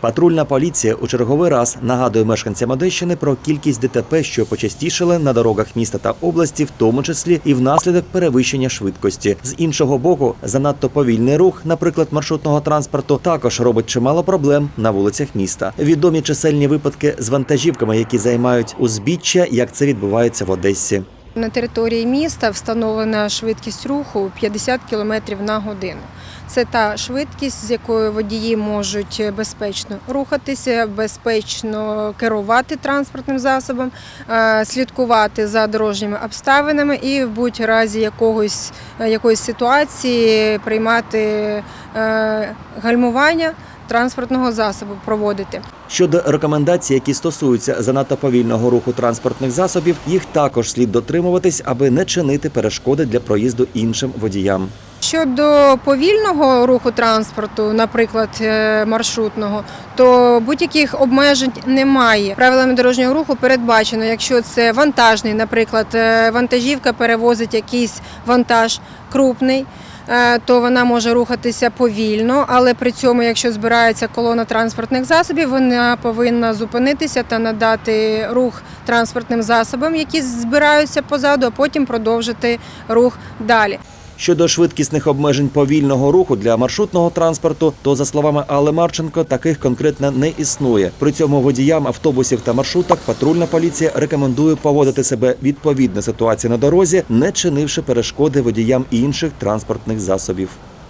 Патрульна поліція у черговий раз нагадує мешканцям Одещини про кількість ДТП, що почастішали на дорогах міста та області, в тому числі і внаслідок перевищення швидкості. З іншого боку, занадто повільний рух, наприклад, маршрутного транспорту, також робить чимало проблем на вулицях міста. Відомі чисельні випадки з вантажівками, які займають узбіччя, як це відбувається в Одесі. На території міста встановлена швидкість руху 50 км на годину. Це та швидкість, з якою водії можуть безпечно рухатися, безпечно керувати транспортним засобом, е, слідкувати за дорожніми обставинами і в будь-разі якогось, е, якоїсь ситуації приймати е, гальмування транспортного засобу, проводити. Щодо рекомендацій, які стосуються занадто повільного руху транспортних засобів, їх також слід дотримуватись, аби не чинити перешкоди для проїзду іншим водіям. Щодо повільного руху транспорту, наприклад, е, маршрутного, то будь-яких обмежень немає. Правилами дорожнього руху передбачено, якщо це вантажний, наприклад, е, вантажівка перевозить якийсь вантаж крупний. Е, То вона може рухатися повільно, але при цьому, якщо збирається колона транспортних засобів, вона повинна зупинитися та надати рух транспортним засобам, які збираються позаду, а потім продовжити рух далі. Щодо швидкісних обмежень повільного руху для маршрутного транспорту, то за словами Алли Марченко, таких конкретно не існує. При цьому водіям автобусів та маршруток патрульна поліція рекомендує поводити себе відповідно ситуації на дорозі, не чинивши перешкоди водіям інших транспортних засобів.